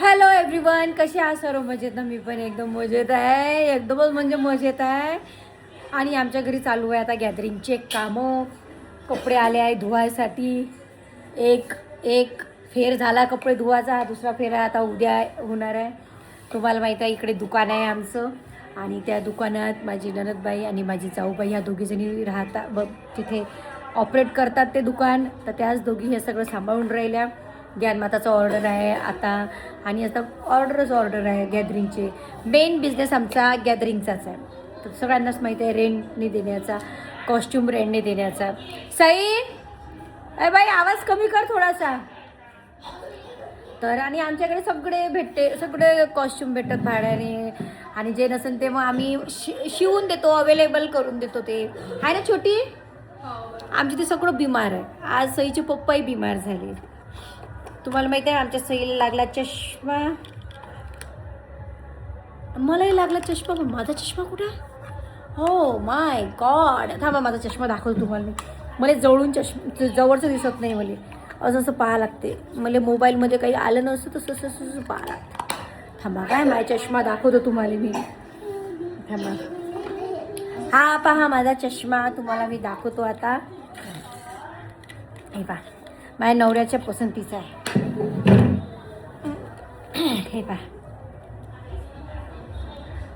Hello everyone कसे आहात सर्व? मजेत ना? मी पण एकदम मजेत आहे. एकदमच म्हणजे मजेत आहे. आणि आमच्या घरी चालू आहे आता गॅदरिंगचे कामं. कपडे आले आहे धुवायसाठी. एक एक फेर झाला कपडे धुवायचा. दुसरा फेर आहे आता उद्या होणार आहे. तुम्हाला माहीत आहे इकडे दुकान आहे आमचं. आणि त्या दुकानात माझी ननदबाई आणि माझी जाऊबाई ह्या दोघीजणी राहता ब तिथे ऑपरेट करतात ते दुकान. तर त्याच दोघी हे सगळं सांभाळून राहिल्या. ज्ञानमाताचं ऑर्डर आहे आता. आणि आता ऑर्डरच ऑर्डर आहे गॅदरिंगचे. मेन बिझनेस आमचा गॅदरिंगचाच आहे. तर सगळ्यांनाच माहिती आहे रेंटने देण्याचा कॉस्ट्युम रेंटने देण्याचा. सई! अरे बाई आवाज कमी कर थोडासा. तर आणि आमच्याकडे सगळे भेटते सगळे कॉस्ट्युम भेटतात भाड्याने. आणि जे नसेल ते मग आम्ही शि शिवून देतो अवेलेबल करून देतो ते. आहे ना छोटी? आमची ते सगळं बिमार आहे. आज सईचे पप्पाही बिमार झाले. तुम्हाला माहिती आहे आमच्या सईला लागला चष्मा. मलाही लागला चष्मा पण माझा चष्मा कुठे? हो माय गॉड थांबा माझा चष्मा दाखवतो तुम्हाला मी. मला जवळून चष्मा जवळचं दिसत नाही मला. असं असं पाहा लागते. मला मोबाईलमध्ये काही आलं नसतं तसं असं असं पाहा लागते. थांबा काय माय चष्मा दाखवतो तुम्हाला मी. थांबा. हा पहा माझा चष्मा. तुम्हाला मी दाखवतो आता. हे पहा माझ्या नवऱ्याच्या पसंतीचा आहे. हे पहा.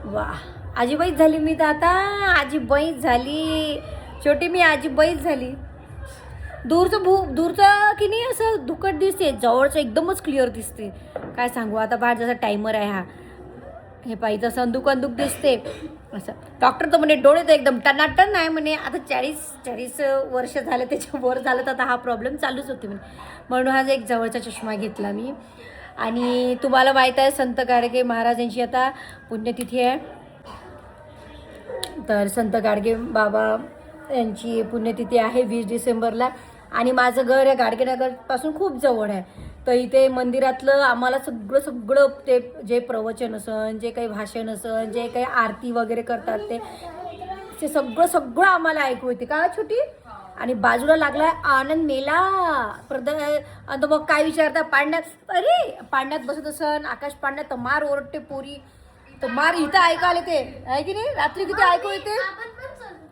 वा आजीबाईच झाली मी तर आता. आजीबाईच झाली. छोटी मी आजीबाईच झाली. दूरचं भू दूरचं की नाही असं दुकट दिसते. जवळचं एकदमच क्लिअर दिसते. काय सांगू आता बाहेर जसा टायमर आहे हा. हे पाहिजे तसं अंदुक अंदुक दिसते. असं. डॉक्टर तर म्हणे डोळे तर एकदम टनाटन आहे म्हणे. आता चाळीस चाळीस वर्ष झालं त्याच्या वर झालं तर आता हा प्रॉब्लेम चालूच होते म्हणे. म्हणून हा एक जवळचा चष्मा घेतला मी. आणि तुम्हाला माहीत आहे संत गाडगे महाराजांची आता पुण्यतिथी आहे. तर संत गाडगे बाबा यांची पुण्यतिथी आहे वीस डिसेंबरला. आणि माझं घर या गाडगेनगरपासून खूप जवळ आहे. तर इथे मंदिरातलं आम्हाला सगळं सगळं ते जे प्रवचन असन जे काही भाषण असन जे काही आरती वगैरे करतात ते ते सगळं सगळं आम्हाला ऐकू येते. का छोटी? आणि बाजूला लागलाय आनंद मेला. प्रद आता मग काय विचारता पाण्यात अरे पाण्यात बसत असन आकाश पाण्यात तर मार ओरडते पोरी. तर मार इथं ऐकायला ते आहे की नाही? रात्री किती ऐकू येते?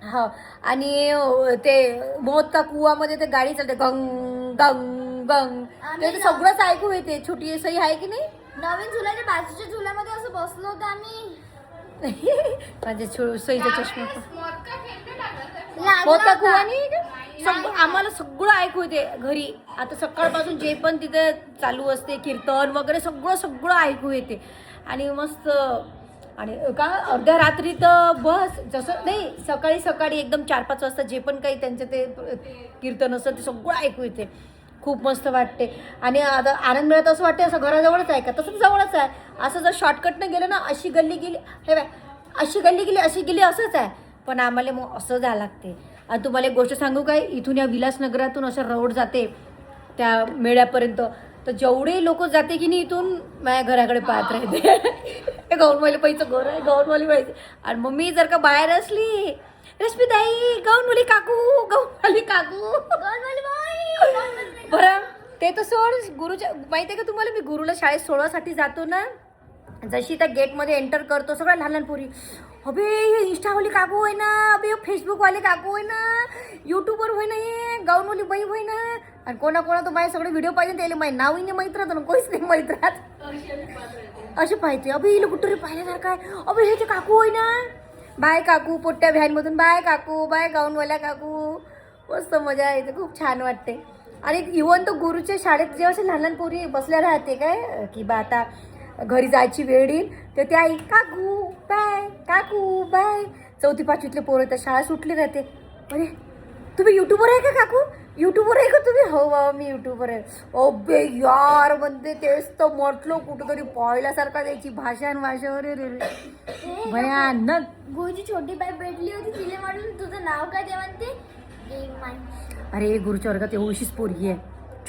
हा. आणि अ, ते मोत का कुवामध्ये ते गाडी चालते. गंग गंग गंग ते तर सगळंच ऐकू येते. छोटी सही आहे की नाही? नवीन झुल्याच्या बाजूच्या झुल्यामध्ये असं बसलो होतो आम्ही. माझ्या छो सईचा चष्मा. लागला होता. का? सगळं आम्हाला सगळं ऐकू येते घरी. आता सकाळपासून जे पण तिथे चालू असते कीर्तन वगैरे सगळं सगळं ऐकू येते. आणि मस्त आणि का? अर्ध्या रात्री तर बस. जसं नाही सकाळी सकाळी एकदम चार पाच वाजता जे पण काही त्यांचं ते कीर्तन असतं ते सगळं ऐकू येते. खूप मस्त वाटते. आणि आता आनंद मिळत असं वाटते असं घराजवळच आहे का? तसं जवळच आहे. असं जर शॉर्टकटनं गेलं ना अशी गल्ली गेली हे बाय अशी गल्ली गेली अशी गेली असंच आहे. पण आम्हाला मग असं जावं लागते आणि तुम्हाला एक गोष्ट सांगू काय? इथून या विलासनगरातून असं रोड जाते त्या मेळ्यापर्यंत. तर जेवढे लोक जाते की नाही इथून माझ्या घराकडे पाहत राहते. हे गौरवाली बाईचं घर आहे गौरवाली पाहिजे आणि मग मी जर का बाहेर असली रश्मीताई गौनवाली काकू गौनवाली काकू. बरं ते तर सोड गुरुच्या माहिती आहे का तुम्हाला? मी गुरुला शाळेत सोडवासाठी जातो ना. जशी त्या गेटमध्ये एंटर करतो सगळ्या लहान लहान पोरी अबे हे इंस्टावाली काकू होय ना अबे फेसबुकवाले काकू होय ना यूट्यूबवर होय ना हे गाऊनवाली बाई होय ना आणि कोणा कोणा तर माझे सगळे व्हिडिओ पाहिजे त्याला. माहिती नावही नाही माहीत राहतं ना कोणीच नाही माहीत राहत. असे पाहिजे अबे हिला कुठं पाहिल्यासारखं आहे? अबे हे ते काकू होय ना बाय काकू पोट्ट्या व्हॅनमधून बाय काकू बाय गाऊनवाल्या काकू. मस्त मजा येते खूप छान वाटते आणि इवन तो गुरुच्या शाळेत जेव्हा असे लहान लहान पोरी बसल्या राहते काय की बा आता घरी जायची वेळ येईल तर ते आई काकू बाय काकू बाय. चौथी पाचवीतले पोरं तर शाळा सुटली राहते अरे तुम्ही युट्यूबर आहे का काकू? युट्यूबर आहे का तुम्ही? हो बाबा मी युट्यूबर आहे. अबे यार म्हणते तेच तर म्हटलं कुठंतरी पाहिल्यासारखा त्याची भाषा आणि भाषा अरे रे. रे. भयानक. गुरुची छोटी बाई भेटली होती तिला म्हणून तुझं नाव काय? ते म्हणते. अरे गुरुच्या वर्गात एवढीशीच पोरगी आहे.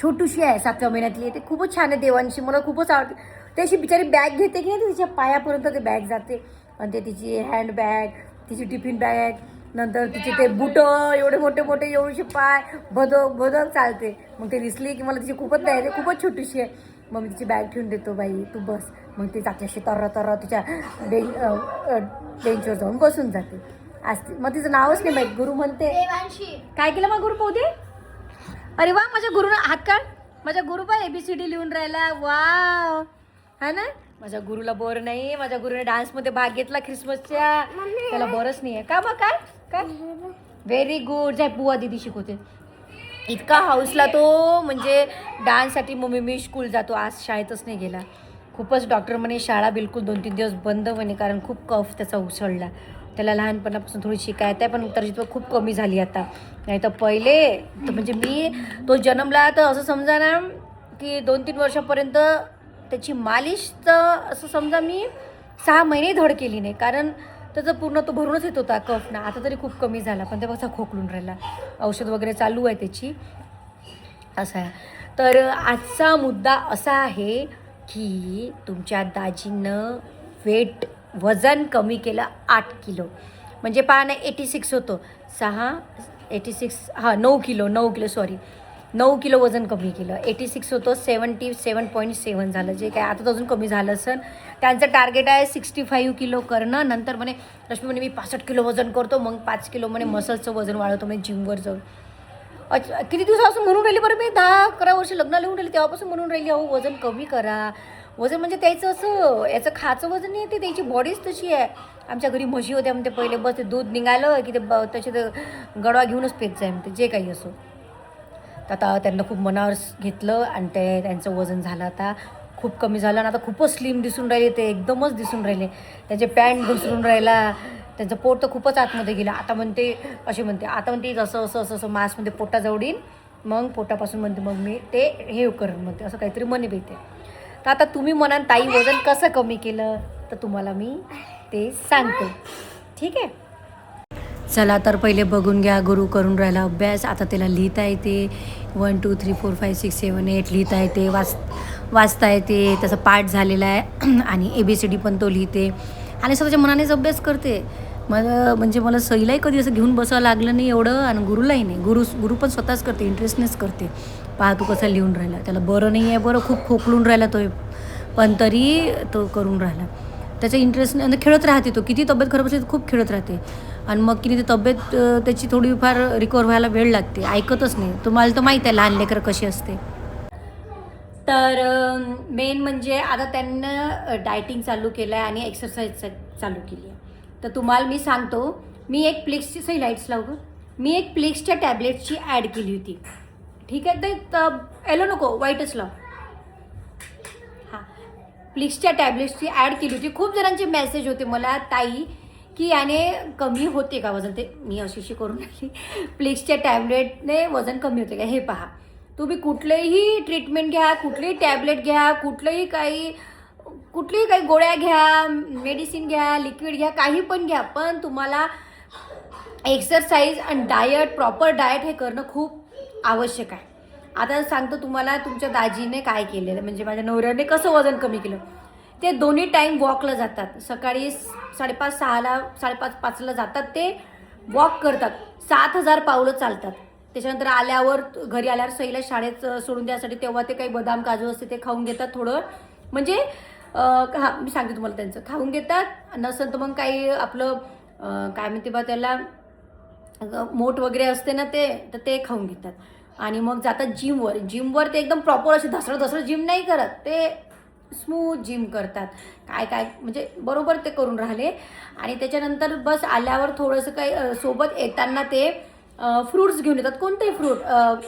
छोटूशी आहे सातव्या महिन्यातली. ते खूपच छान आहे देवांशी. मला खूपच आवडते ते अशी बिचारी बॅग घेते की नाही तिच्या पायापर्यंत ते बॅग जाते. आणि ते तिची हँड बॅग तिची टिफिन बॅग नंतर तिचे ते बुट एवढे मोठे मोठे एवढीशी पाय भदक भदक चालते. मग ते दिसली की मला तिची खूपच नाही खूपच छोटीशी आहे. मग मी तिची बॅग ठेवून देतो बाई तू बस. मग ती अशी तर तर तिच्या बेंच बेंचवर जाऊन बसून जाते. असते मग तिचं नावच नाही माहीत गुरु म्हणते. काय केलं मग गुरु पोहते अरे वा माझ्या गुरुनं हात काढ. माझ्या गुरु पण एबीसीडी लिहून राहिला. वा हा ना? माझ्या गुरुला बोर नाही माझ्या गुरुने डान्समध्ये भाग घेतला ख्रिसमसच्या त्याला बोरच नाही आहे का मग काय? काय? व्हेरी गुड जाय बुवा दिदी शिकवते. इतका हाऊसला तो म्हणजे डान्ससाठी मम्मी मी स्कूल जातो. आज शाळेतच नाही गेला. खूपच डॉक्टर म्हणे शाळा बिलकुल दोन तीन दिवस बंद म्हणे कारण खूप कफ त्याचा उसळला. त्याला लहानपणापासून थोडी शिकायत आहे पण तर खूप कमी झाली आता. नाही तर पहिले तर म्हणजे मी तो जन्मला तर असं समजा ना की दोन तीन वर्षापर्यंत त्याची मालिश तर असं समजा मी सहा महिने धड केली नाही. कारण त्याचं पूर्ण तो भरूनच येत होता कफ ना आता तरी खूप कमी झाला पण ते कसा खोकलून राहिला. औषध वगैरे चालू आहे त्याची. असं आहे. तर आजचा मुद्दा असा आहे की तुमच्या दाजीनं वेट वजन कमी केलं आठ किलो. म्हणजे पहा ना एटी सिक्स होतो. सहा एटी सिक्स हां नऊ किलो नऊ किलो सॉरी नऊ किलो वजन कमी केलं. एटी सिक्स होतं सेवन्टी सेवन पॉईंट सेवन झालं. जे काय आता तर अजून कमी झालं असेल. त्यांचं टार्गेट आहे सिक्स्टी फाईव्ह किलो करणं. नंतर म्हणे रश्मी म्हणे मी पासष्ट किलो वजन करतो. मग पाच किलो म्हणे मसल्सचं वजन वाढवतो म्हणजे जिमवर जाऊन. अच्छा किती दिवसापासून म्हणून राहिली? बरं मी दहा अकरा वर्ष लग्नाला येऊन राहिली. तेव्हापासून म्हणून राहिली अहो वजन कमी करा. वजन म्हणजे त्याचं असं याचं खाचं वजन नाही ते त्याची बॉडीच तशी आहे. आमच्या घरी म्हशी होत्या म्हणते पहिले बस ते दूध निघालं की ते ब तसे ते गडवा घेऊनच पेत जाय म्हणते जे काही असो. तर आता त्यांना खूप मनावर घेतलं आणि ते त्यांचं वजन झालं आता. खूप कमी झालं आणि आता खूपच स्लिम दिसून राहिले ते एकदमच दिसून राहिले. त्यांचे पॅन्ट घसरून राहिला. त्यांचं पोट तर खूपच आतमध्ये गेलं. आता म्हणते असे म्हणते आता म्हणते जसं असं असं असं मासमध्ये पोटाजवळ येईन मग पोटापासून म्हणते मग मी ते हे करेन म्हणते असं काहीतरी म्हणे बेते तर आता तुम्ही म्हणाल ताई वजन कसं कमी केलं? तर तुम्हाला मी ते सांगते. ठीक आहे? चला तर पहिले बघून घ्या गुरु करून राहिला अभ्यास. आता त्याला लिहिता येते. One two three four five six seven eight लिहिता येते. वाच वाचता येते. त्याचा पाठ झालेला आहे. आणि ए बी सी डी पण तो लिहिते. आणि स्वतःच्या मनानेच अभ्यास करते. मला म्हणजे मला सईलाही कधी असं घेऊन बसावं लागलं नाही एवढं आणि गुरुलाही नाही. गुरु गुरु पण स्वतःच करते इंटरेस्टनेच करते. पहा तू कसा लिहून राहिला. त्याला बरं नाही आहे बरं खूप खोकलून राहिला तो. पण तरी तो करून राहिला. त्याचा इंटरेस्ट खेळत राहते तो. किती तब्येत खराब असते खूप खेळत राहते. आणि मग किती ते तब्येत त्याची थोडीफार रिकवर व्हायला वेळ लागते. ऐकतच नाही. तुम्हाला तर माहीत आहे लहान लेकरं कशी असते. तर मेन म्हणजे आता त्यांना डायटिंग चालू केलं आहे आणि एक्सरसाइज चालू केली आहे. तर तुम्हाला मी सांगतो मी एक प्लिक्सची सही लाईट्स लावू मी एक प्लिक्सच्या टॅबलेटची ॲड केली होती. ठीक आहे? तर त- येलो नको वाईटच लाव. हां. प्लिक्सच्या टॅबलेट्सची ॲड केली होती. खूप जणांचे मेसेज होते मला ताई की याने कमी होते का वजन? ते मी अशी अशी करून राहिली. प्लिक्सच्या टॅबलेटने वजन कमी होते का? हे पहा. तुम्ही कुठलेही ट्रीटमेंट घ्या कुठलीही टॅबलेट घ्या कुठलंही काही कुठलीही काही गोळ्या घ्या मेडिसिन घ्या लिक्विड घ्या काही पण घ्या पण तुम्हाला एक्सरसाइज आणि डायट प्रॉपर डायट हे करणं खूप आवश्यक आहे. आता सांगतो तुम्हाला तुमच्या दाजीने काय केलेलं. म्हणजे माझ्या नवऱ्याने कसं वजन कमी केलं? ते दोन्ही टाईम वॉकला जातात. सकाळी साडेपाच सहाला साडेपाच पाचला जातात ते वॉक करतात. सात हजार पावलं चालतात. त्याच्यानंतर आल्यावर घरी आल्यावर सईला शाळेत सोडून द्यासाठी तेव्हा ते काही बदाम काजू असते ते खाऊन घेतात थोडं. म्हणजे हा मी सांगते तुम्हाला त्यांचं. खाऊन घेतात नसेल तर मग काही आपलं काय म्हणते बा त्याला मोठ वगैरे असते ना ते तर ते खाऊन घेतात. आणि मग जातात जिमवर जिमवर ते एकदम प्रॉपर असे धसरं धसरं जिम नाही करत. ते स्मूथ जिम करतात. काय काय म्हणजे बरोबर ते करून राहिले. आणि त्याच्यानंतर बस आल्यावर थोडंसं काही सोबत येताना ते फ्रूट्स घेऊन येतात. कोणतेही फ्रूट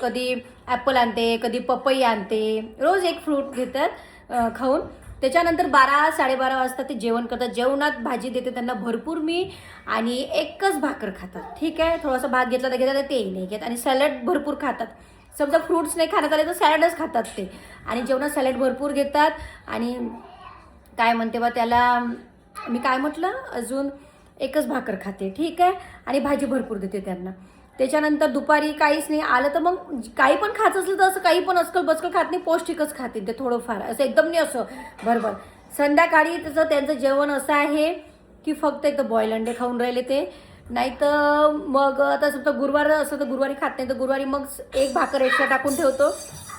कधी ॲपल आणते कधी पपई आणते रोज एक फ्रूट घेतात खाऊन. त्याच्यानंतर बारा साडेबारा वाजता ते जेवण करतात. जेवणात भाजी देते त्यांना भरपूर मी. आणि एकच भाकर खातात. ठीक आहे? थोडासा भात घेतला तर घेतात तेही नाही घेत. आणि सॅलड भरपूर खातात. समजा फ्रूट्स नाही खाण्यात आले तर सॅलडच खातात ते. आणि जेवणात सॅलड भरपूर घेतात. आणि काय म्हणते बा त्याला मी काय म्हटलं? अजून एकच भाकर खाते. ठीक आहे? आणि भाजी भरपूर देते त्यांना. त्याच्यानंतर दुपारी काहीच नाही. आलं तर मग काही पण खात असलं तर असं काही पण अस्कल बसकल खात नाही. पौष्टिकच खातील ते थोडंफार. असं एकदम नाही असं. बरोबर. संध्याकाळी त्याचं त्यांचं जेवण असं आहे की फक्त एकदा बॉईल अंडे खाऊन राहिले ते. नाही तर मग आता समजा गुरुवार असं तर गुरुवारी खात नाही तर गुरुवारी मग एक भाकर एक्स्ट्रा टाकून ठेवतो.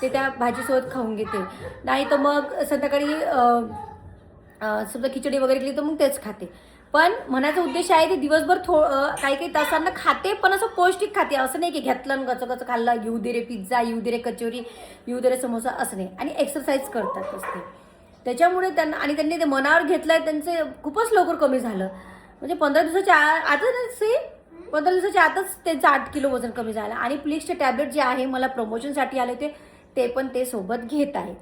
ते त्या भाजीसोबत खाऊन घेते. नाही तर मग संध्याकाळी समजा खिचडी वगैरे केली तर मग तेच खाते. पण म्हणायचा उद्देश आहे ते दिवसभर थो काही काही तासांना खाते पण असं पौष्टिक खाते. असं नाही की घेतलं आणि गचं गचं खाल्लं येऊ दे रे पिझ्झा येऊ दे रे कचोरी येऊ दे रे समोसा असं नाही. आणि एक्सरसाइज करतात असते त्याच्यामुळे त्यांना आणि त्यांनी ते मनावर घेतलं आहे त्यांचं खूपच लवकर कमी झालं. म्हणजे पंधरा दिवसाच्या आ- आतच से पंधरा दिवसाच्या आतच त्यांचं आठ किलो वजन कमी झालं. आणि प्लिक्सचे टॅबलेट जे आहे मला प्रमोशनसाठी आले होते ते पण ते सोबत घेत आहे.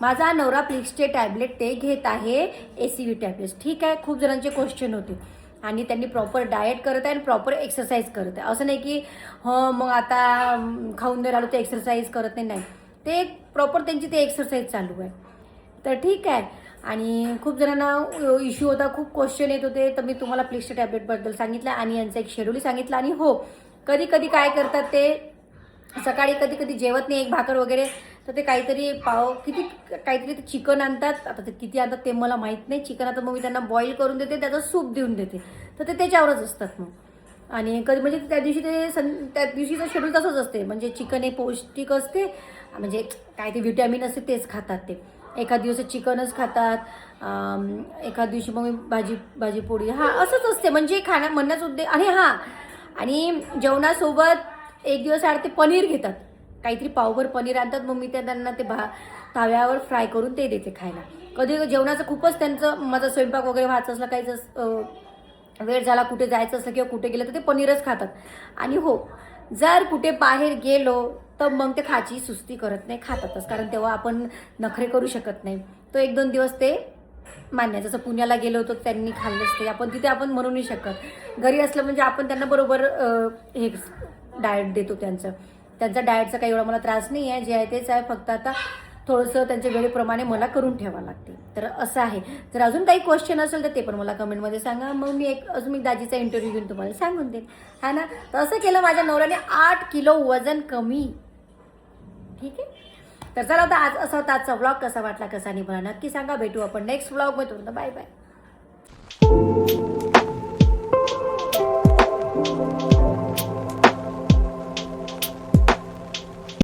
माझा नवरा प्लिक्सचे टॅबलेट ते घेत आहे ए सी व्ही टॅबलेट्स ठीक आहे खूप जणांचे क्वेश्चन होते. आणि त्यांनी प्रॉपर डाएट करत आहे आणि प्रॉपर एक्सरसाइज करत आहे. असं नाही की हो मग आता खाऊन जर आलो ते एक्सरसाइज करत नाही. नाही. ते प्रॉपर त्यांची ते एक्सरसाइज चालू आहे. तर ठीक आहे. आणि खूप जणांना इश्यू होता खूप क्वेश्चन येत होते. तर मी तुम्हाला प्लिक्सच्या टॅबलेटबद्दल सांगितलं आणि यांचं एक शेड्यूल सांगितलं. आणि हो कधी कधी काय करतात ते सकाळी कधी कधी जेवत नाही एक भाकर वगैरे तर ते काहीतरी पाव किती काहीतरी ते चिकन आणतात. आता ते किती आणतात ते मला माहीत नाही. चिकन आता मग मी त्यांना बॉईल करून देते त्याचं सूप देऊन देते. तर ते त्याच्यावरच असतात मग. आणि कधी म्हणजे त्या दिवशी ते सं त्या दिवशीचं शेड्यूल तसंच असते. म्हणजे चिकन हे पौष्टिक असते. म्हणजे काय ते व्हिटॅमिन असते तेच खातात ते. एखाद दिवस चिकनच खातात एका एखाद दिवशी मग भाजी भाजी पोळी. हा असंच असते. म्हणजे खाण्या म्हणण्याच उद्देश आणि हां आणि जेवणासोबत एक दिवस आड ते पनीर घेतात. काहीतरी पावभर पनीर आणतात मग मी त्या त्यांना ते भा ताव्यावर फ्राय करून ते देते खायला. कधी जेवणाचं खूपच त्यांचं माझा स्वयंपाक वगैरे व्हायचं असलं काहीच वेळ झाला कुठे जायचं असलं किंवा कुठे गेलं तर ते पनीरच खातात. आणि हो जर कुठे बाहेर गेलो तर मग ते खाची सुस्ती करत नाही खातातच. कारण तेव्हा आपण नखरे करू शकत नाही. तो एक दोन दिवस ते मान्य आहे. जसं पुण्याला गेलो होतो त्यांनी खाल्लं असते. आपण तिथे आपण म्हणू नाही शकत. घरी असलं म्हणजे आपण त्यांना बरोबर हे डाएट देतो त्यांचं. त्यांचा डाएटचा काही एवढा मला त्रास नाही आहे. जे आहे तेच आहे. फक्त आता थोडंसं त्यांच्या वेळेप्रमाणे मला करून ठेवावं लागते. तर असं आहे. जर अजून काही क्वेश्चन असेल तर ते पण मला कमेंटमध्ये सांगा. मग मी एक अजून मी दाजीचा इंटरव्ह्यू घेऊन तुम्हाला सांगून देईन. हा ना? तर असं केलं माझ्या नवऱ्याने आठ किलो वजन कमी. ठीक आहे? तर चला आता आज असा होता आजचा व्लॉग कसा वाटला कसा नाही मला नक्की सांगा. भेटू आपण नेक्स्ट व्लॉगमध्ये बाय बाय